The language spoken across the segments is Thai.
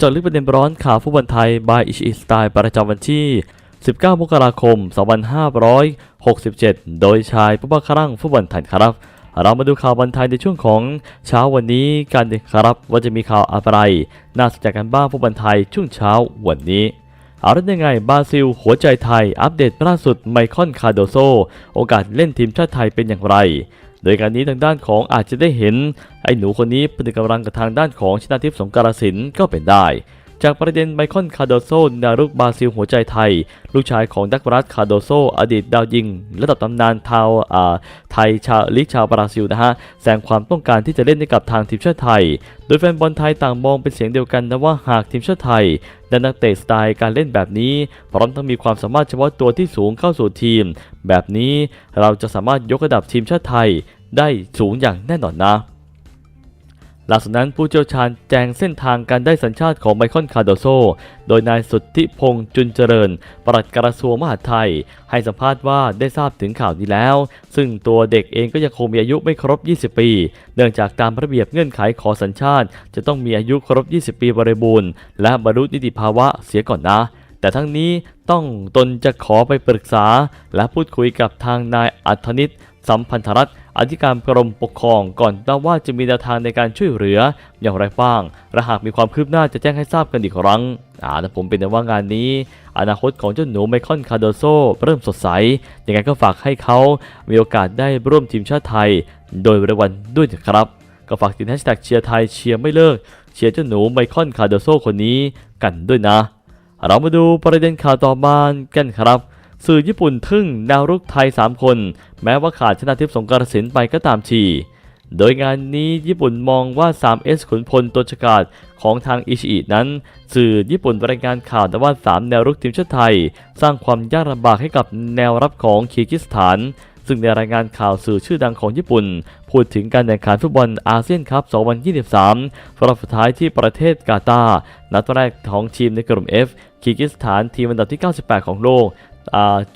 จาะลึกประเด็นร้อนข่าวฟุตบอลไทย by อิชิสไตล์ประจำวันที่ 19 มกราคม 2567 โดยชายผู้บังคับรังฟุตบอลไทยครับ เรามาดูข่าวบอลไทยในช่วงของเช้าวันนี้กันครับว่าจะมีข่าวอะไร น่าสนใจกันบ้างฟุตบอลไทยช่วงเช้าวันนี้เอาละยังไงบราซิล หัวใจไทย อัปเดตล่าสุดไมคอนคาโดโซ โอกาสเล่นทีมชาติไทยเป็นอย่างไร โดยการนี้ทางด้านของอาจจะได้เห็นไอ้หนูคนนี้ปฏิกำลังกับทางด้านของชนาทิพย์สงกรสินก็เป็นได้ จากประเด็นไมคอนคาร์โดโซนารุกบราซิลหัวใจไทย ลูกชายของดักรัสคาร์โดโซอดีตดาวยิงระดับตำนานทาวอ่าไทยชาลีกชาวบราซิลนะฮะแสดงความต้องการที่จะเล่นให้กับทางทีมชาติไทย โดยแฟนบอลไทยต่างมองเป็นเสียงเดียวกันนะว่าหากทีมชาติไทยได้นักเตะสไตล์การเล่นแบบนี้ พร้อมทั้งมีความสามารถเฉพาะตัวที่สูงเข้าสู่ทีม แบบนี้เราจะสามารถยกระดับทีมชาติไทยได้สูงอย่างแน่นอนนะ หล่าสุดนั้นผู้เชี่ยวชาญแจงเส้นทางการได้สัญชาติของไมคอนคาโดโซ โดยนายสุทธิพงษ์จุนเจริญ ปลัดกระทรวงมหาดไทย ให้สัมภาษณ์ว่าได้ทราบถึงข่าวนี้แล้ว ซึ่งตัวเด็กเองก็ยังคงมีอายุไม่ครบ 20 ปี เนื่องจากตามระเบียบเงื่อนไขขอสัญชาติ จะต้องมีอายุครบ 20 ปีบริบูรณ์และบรรลุนิติภาวะเสียก่อนนะแต่ทั้งนี้ต้องตนจะขอไปปรึกษา และพูดคุยกับทางนายอัธนิต สัมพันธรัตน์อธิการกรมปกครองก่อนว่าจะมีแนวทางในการช่วยเหลืออย่างไรบ้างและหากมีความคืบหน้าจะแจ้งให้ทราบกันอีกครั้งอ่าแต่ผมเป็นแต่ว่างานนี้ อนาคตของเจ้าหนูไมคอนคาร์โดโซเริ่มสดใส ยังไงก็ฝากให้เขามีโอกาสได้ร่วมทีมชาติไทย โดยเร็ววันด้วยนะครับก็ฝากติดแฮชแท็กเชียร์ไทยเชียร์ไม่เลิกเชียร์เจ้าหนูไมคอนคาร์โดโซคนนี้กันด้วยนะ เรามาดูประเด็นข่าวต่อมากันครับ สื่อญี่ปุ่นทึ่งดาวรุกไทย 3 คน แม้ว่าขาดชนะทิพย์สงกรสินไปก็ตามทีโดยงานนี้ญี่ปุ่นมองว่า 3S ขุนพลตัวฉกาจของทางอิชิอินั้น สื่อญี่ปุ่นรายงานข่าวแต่ว่า 3 แนวรุกทีมชาติไทย สร้างความยากลำบากให้กับแนวรับของคีร์กิสถาน ซึ่งในรายงานข่าวสื่อชื่อดังของญี่ปุ่น พูดถึงการแข่งขันฟุตบอลอาเซียนคัพ 2023 รอบสุดท้ายที่ประเทศกาตาร์นัดแรกของทีมในกลุ่ม F คีร์กิสถานทีมอันดับที่ 98 ของโลก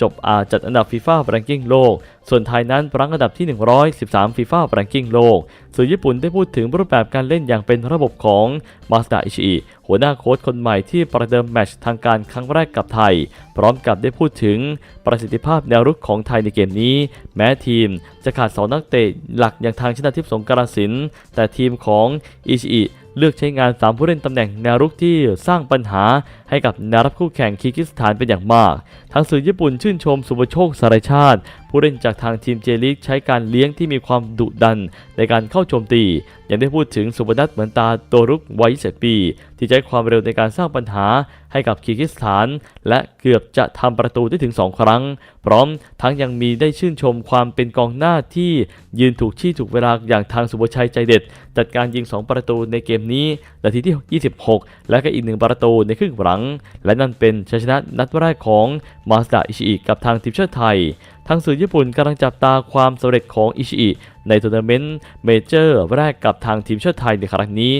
จบจัดอันดับฟีฟ่าแรงกิ้งโลก ส่วนไทยนั้นรั้งอันดับที่ 113ฟีฟ่าแรงกิ้งโลกสื่อญี่ปุ่นได้พูดถึงรูปแบบการเล่นอย่างเป็นระบบของมาสดาอิชิหัวหน้าโค้ชคนใหม่ที่ประเดิมแมตช์ทางการครั้งแรกกับไทย พร้อมกับได้พูดถึงประสิทธิภาพแนวรุกของไทยในเกมนี้ แม้ทีมจะขาดสองนักเตะหลักอย่างทางชนะทิพย์สงกราสินแต่ทีมของอิชิเลือกใช้งาน 3 ผู้เล่นตำแหน่งแนวรุกที่สร้างปัญหา ให้กับนวรับคู่แข่งคีกิสถานเป็นอย่างมาก ทางสื่อญี่ปุ่นชื่นชมสุภโชคสารชาติ ผู้เล่นจากทางทีมเจลิกใช้การเลี้ยงที่มีความดุดันในการเข้าโจมตี ยังได้พูดถึงสุพนัทเหมือนตาโตรุกวัย7ปี ที่ใช้ความเร็วในการสร้างปัญหาให้กับคีกิสถาน และเกือบจะทำประตูได้ถึง 2 ครั้ง พร้อมทั้งยังมีได้ชื่นชมความเป็นกองหน้าที่ยืนถูกที่ถูกเวลาอย่างทางสุภชัยใจเด็ด จัดการยิง 2 ประตูในเกมนี้นาทีที่ 26 และก็อีกหนึ่งประตูในครึ่งหลังและนั่นเป็นชัยชนะนัดแรกของมาสดาอิชิอิกับทางทีมชาติไทย ทางสื่อญี่ปุ่นกำลังจับตาความสำเร็จของอิชิอิในทัวร์นาเมนต์เมเจอร์แรกกับทางทีมชาติไทยในครั้งนี้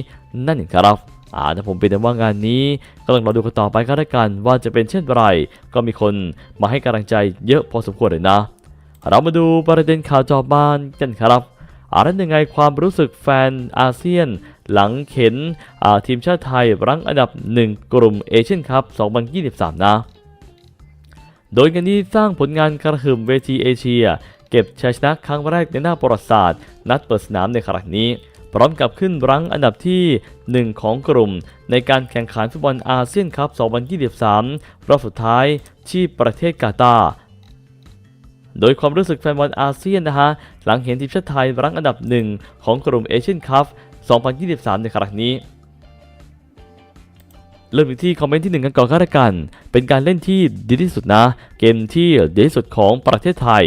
นั่นเองครับอ่าแต่ผมเป็นแต่ว่างานนี้ก็ต้องรอดูกันต่อไปก็แล้วกันว่าจะเป็นเช่นไร ก็มีคนมาให้กำลังใจเยอะพอสมควรเลยนะ เรามาดูประเด็นข่าวจอบ้านกันครับอาแล้วยังไงความรู้สึกแฟนอาเซียน หลังเข็นทีมชาติไทยรั้งอันดับ 1 กลุ่มเอเชียนคัพ 2023 นะ โดยกันนี้สร้างผลงานกระหึ่มเวทีเอเชีย เก็บชัยชนะครั้งแรกในหน้าประวัติศาสตร์ นัดเปิดสนามในครั้งนี้ พร้อมกับขึ้นรั้งอันดับที่ 1 ของกลุ่ม ในการแข่งขันฟุตบอลอาเซียนคัพ 2023 รอบสุดท้ายที่ประเทศกาตาร์ โดยความรู้สึกแฟนบอลอาเซียนนะฮะหลังเห็นทีมชาติไทยรั้งอันดับหนึ่งของกลุ่มเอเชียนคัพ 2023 ในครั้งนี้เริ่มที่คอมเมนต์ที่ 1 กันก่อนก็แล้วกัน เป็นการเล่นที่ดีที่สุดนะ เกมที่ดีที่สุดของประเทศไทย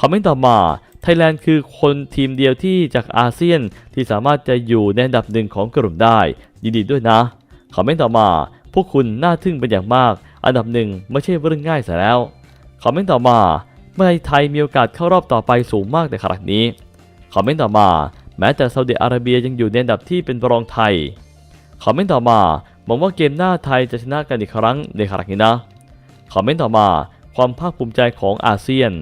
คอมเมนต์ต่อมา ไทยแลนด์คือคนทีมเดียวที่จากอาเซียนที่สามารถจะอยู่ในอันดับหนึ่งของกลุ่มได้ ยินดีด้วยนะ คอมเมนต์ต่อมา พวกคุณน่าทึ่งเป็นอย่างมาก อันดับหนึ่งไม่ใช่เรื่องง่ายเสียแล้ว คอมเมนต์ต่อมา เมื่อไทยมีโอกาสเข้ารอบต่อไปสูงมากในครั้งนี้คอมเมนต์ต่อมา แม้แต่ซาอุดิอาระเบียยังอยู่ในอันดับที่เป็นรองไทยคอมเมนต์ต่อมาหวังว่าเกมหน้าไทยจะชนะกันอีกครั้งในครั้งนี้นะคอมเมนต์ต่อมาความภาคภูมิใจของอาเซียน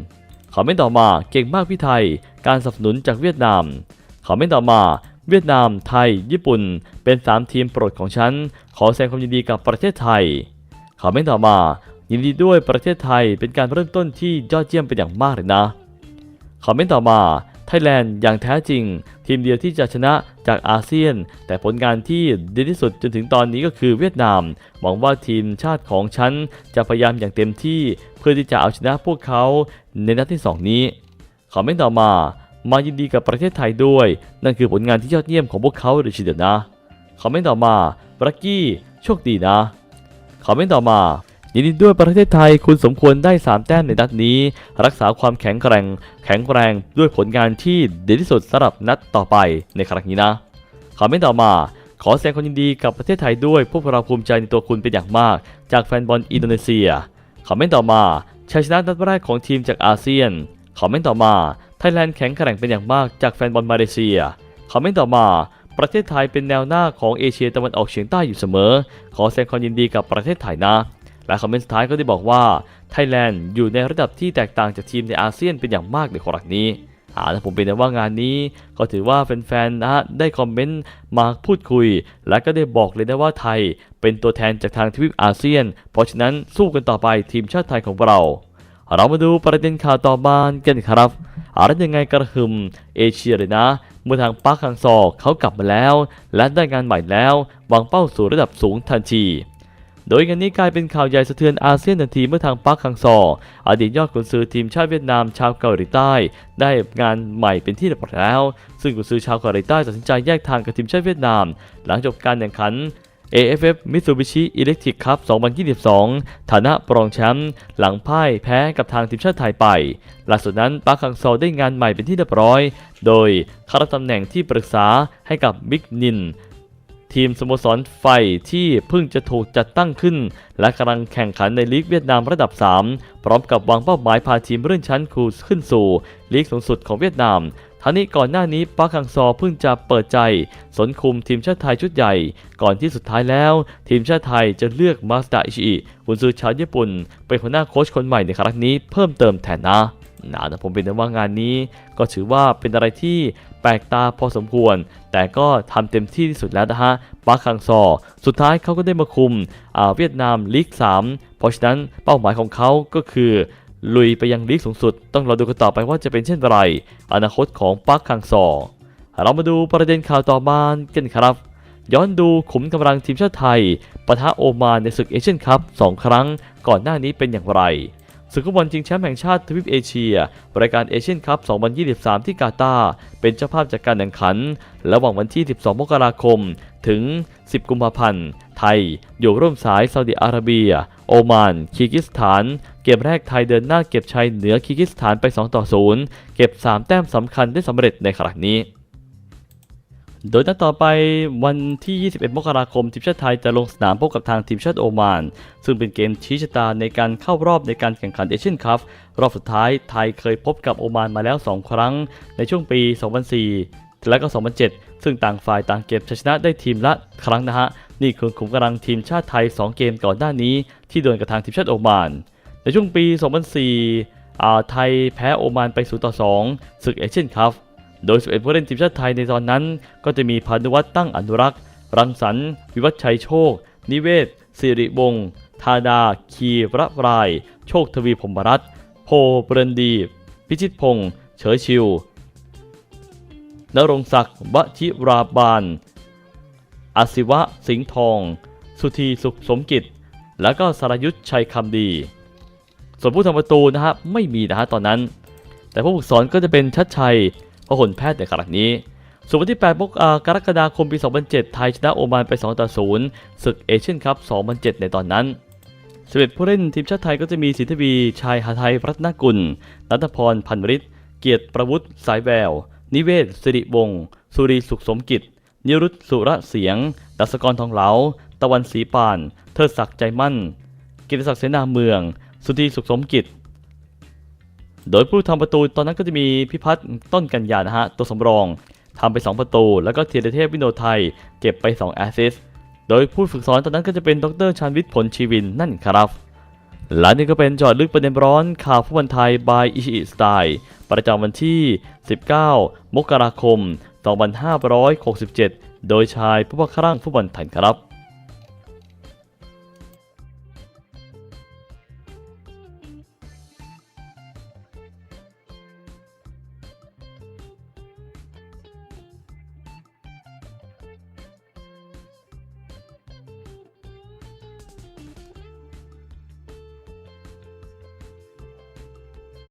คอมเมนต์ต่อมาเก่งมากพี่ไทย การสนับสนุนจากเวียดนามคอมเมนต์ต่อมา เวียดนามไทย ญี่ปุ่น เป็น 3 ทีมโปรดของฉัน ขอแสดงความยินดีกับประเทศไทยคอมเมนต์ต่อมา ยินดีด้วยประเทศไทยเป็นการเริ่มต้นที่ยอดเยี่ยมเป็นอย่างมากเลยนะคอมเมนต์ต่อมาไทยแลนด์อย่างแท้จริง ทีมเดียวที่จะชนะจากอาเซียน แต่ผลงานที่ดีที่สุดจนถึงตอนนี้ก็คือเวียดนาม หวังว่าทีมชาติของฉันจะพยายามอย่างเต็มที่เพื่อที่จะเอาชนะพวกเขาในนัดที่ 2 นี้คอมเมนต์ต่อมา มายินดีกับประเทศไทยด้วย นั่นคือผลงานที่ยอดเยี่ยมของพวกเขาเลยทีเดียวนะคอมเมนต์ต่อมาบรักกี้โชคดีนะคอมเมนต์ต่อมา ยินดีด้วยประเทศไทยคุณสมควรได้ 3 แต้มในนัดนี้ รักษาความแข็งแกร่ง แข็งแรงด้วยผลงานที่ดีที่สุดสำหรับนัดต่อไปในครั้งนี้นะคอมเมนต์ต่อมา ขอแสดงความยินดีกับประเทศไทยด้วยพวกเราภูมิใจในตัวคุณเป็นอย่างมาก จากแฟนบอลอินโดนีเซียคอมเมนต์ต่อมาชัยชนะนัดแรกของทีมจากอาเซียนคอมเมนต์ต่อมาไทยแลนด์แข็งแกร่งเป็นอย่างมากจากแฟนบอลมาเลเซียคอมเมนต์ต่อมาประเทศไทยเป็นแนวหน้าของเอเชียตะวันออกเฉียงใต้อยู่เสมอ ขอแสดงความยินดีกับประเทศไทยนะ และคอมเมนต์สุดท้ายก็ได้บอกว่า ไทยแลนด์อยู่ในระดับที่แตกต่างจากทีมในอาเซียนเป็นอย่างมากในครั้งนี้อ่าถ้าผมเป็นแต่ว่างานนี้ ก็ถือว่าแฟนๆนะฮะได้คอมเมนต์มาพูดคุย และก็ได้บอกเลยนะว่าไทยเป็นตัวแทนจากทางทวีปอาเซียน เพราะฉะนั้นสู้กันต่อไปทีมชาติไทยของเรา เรามาดูประเด็นข่าวต่อมากันครับอะไรยังไงกระหึ่มเอเชียเลยนะ เมื่อทางปาร์คฮังซอเขากลับมาแล้ว และได้งานใหม่แล้ววางเป้าสู่ระดับสูงทันที โดยงานนี้กลายเป็นข่าวใหญ่สะเทือนอาเซียนทันทีเมื่อทางปาร์คฮังซอ อดีตยอดกุนซือทีมชาติเวียดนามชาวเกาหลีใต้ ได้งานใหม่เป็นที่เรียบร้อยแล้ว ซึ่งกุนซือชาวเกาหลีใต้ตัดสินใจแยกทางกับทีมชาติเวียดนาม หลังจบการแข่งขัน AFF Mitsubishi Electric Cup 2022 ฐานะปรองแชมป์หลังพ่ายแพ้กับทางทีมชาติไทยไป ล่าสุดนั้นปาร์คฮังซอได้งานใหม่เป็นที่เรียบร้อย โดยเข้ารับตำแหน่งที่ปรึกษาให้กับบิ๊กนิน ทีมสโมสรไฟที่เพิ่งจะถูกจัดตั้งขึ้น และกำลังแข่งขันในลีกเวียดนามระดับ 3 พร้อมกับวางเป้าหมายพาทีมเลื่อนชั้นคูขึ้นสู่ลีกสูงสุดของเวียดนามทั้งนี้ก่อนหน้านี้ปาร์คฮังซอเพิ่งจะเปิดใจ สนคุมทีมชาติไทยชุดใหญ่ ก่อนที่สุดท้ายแล้ว ทีมชาติไทยจะเลือกมาสดาอิชิอิกุนซือชาวญี่ปุ่น เป็นหัวหน้าโค้ชคนใหม่ในครั้งนี้เพิ่มเติมแทนนะนะแต่ผมเป็นว่างานนี้ ก็ถือว่าเป็นอะไรที่ แปลกตาพอสมควร แต่ก็ทำเต็มที่ที่สุดแล้วนะฮะปาร์คฮังซอ สุดท้ายเขาก็ได้มาคุมอ่าเวียดนามลีก 3 เพราะฉะนั้นเป้าหมายของเขาก็คือ ลุยไปยังลีกสูงสุด ต้องรอดูกันต่อไปว่าจะเป็นเช่นไร อนาคตของปาร์คคังซอ เรามาดูประเด็นข่าวต่อมากันครับย้อนดูขุมกำลังทีมชาติไทยปะทะโอมานในศึกเอเชียนคัพ2ครั้งก่อนหน้านี้เป็นอย่างไร ศึกฟุตบอลชิงแชมป์แห่งชาติทวีปเอเชีย รายการเอเชียนคัพ 2023 ที่กาตาร์เป็นเจ้าภาพจัดการแข่งขัน ระหว่างวันที่ 12 มกราคม ถึง 10 กุมภาพันธ์ ไทย อยู่ร่วมสายซาอุดิอาระเบีย โอมาน คีร์กิสถาน เกมแรกไทยเดินหน้าเก็บชัยเหนือคีร์กิสถานไป 2 ต่อ 0 เก็บ 3 แต้มสำคัญได้สำเร็จในครั้งนี้ โดยนัดต่อไปวันที่ 21 มกราคมทีมชาติไทยจะลงสนามพบกับทางทีมชาติโอมาน ซึ่งเป็นเกมชี้ชะตาในการเข้ารอบในการแข่งขันเอเชียนคัพรอบสุดท้ายไทยเคยพบกับโอมานมาแล้ว 2 ครั้ง ในช่วงปี 2004 และก็ 2007 ซึ่งต่างฝ่ายต่างเก็บชัยชนะได้ทีมละครั้งนะฮะ นี่คือขุมกำลังทีมชาติไทย 2 เกมก่อนหน้านี้ ที่ดวลกับทางทีมชาติโอมาน ในช่วงปี 2004ไทยแพ้โอมานไป 0 ต่อ 2 ศึกเอเชียนคัพ โดย 11 ผู้เล่นทีมชาติไทยในตอนนั้น ก็จะมีพานุวัฒน์ตั้งอนุรักษ์ รังสรรค์ วิวัฒชัยโชค นิเวศ สิริวงศ์ธาดา คีระราย โชคทวีพมรัตน์โพเปรนดี พิชิตพงษ์เฉยชิวนรงศักดิ์วชิราบาลอาศิวะสิงห์ทอง สุธีสุขสมกิจ แล้วก็สรยุทธชัยคำดี ส่วนผู้ทำประตูนะฮะไม่มีนะฮะตอนนั้น แต่ผู้ฝึกสอนก็จะเป็นชัดชัย พหลแพทย์ในครั้งนี้ส่วนวันที่8กกรกฎาคม ปี 2007 ไทยชนะโอมานไป 2 ต่อ 0 ศึกเอเชียนคัพ 2007 ในตอนนั้นส11ผู้เล่นทีมชาติไทยก็จะมีสิทธวี ชายหาไทยรัตนกุล นัทพร พันฤทธิ์ เกียรติประวุฒิ สายแวว นิเวศ สิริวงศ์ สุรีสุขสมกิจ นิรุตสุระเสียง ดัสกรทองเหลา ตะวันศรีปาน เทิดศักดิ์ใจมั่น กิติศักดิ์เสนาเมือง สุธีสุขสมกิจ โดยผู้ทำประตูตอนนั้นก็จะมีพิพัฒน์ต้นกันยานะฮะตัวสำรองทำไป 2 ประตู แล้วก็เทียรเทพวินโนไทย เก็บไป 2 แอสซิสโดยผู้ฝึกสอนตอนนั้นก็จะเป็นดรชานวิทย์ผลชีวินนั่นครับ และนี่ก็เป็นจอดลึกประเด็นร้อนข่าวฟุตบอลไทย by อิชิอิสไตล์ประจำวันที่ 19 มกราคม 2567 โดยชายผู้ว่าครั่งฟุตบอลไทยครับ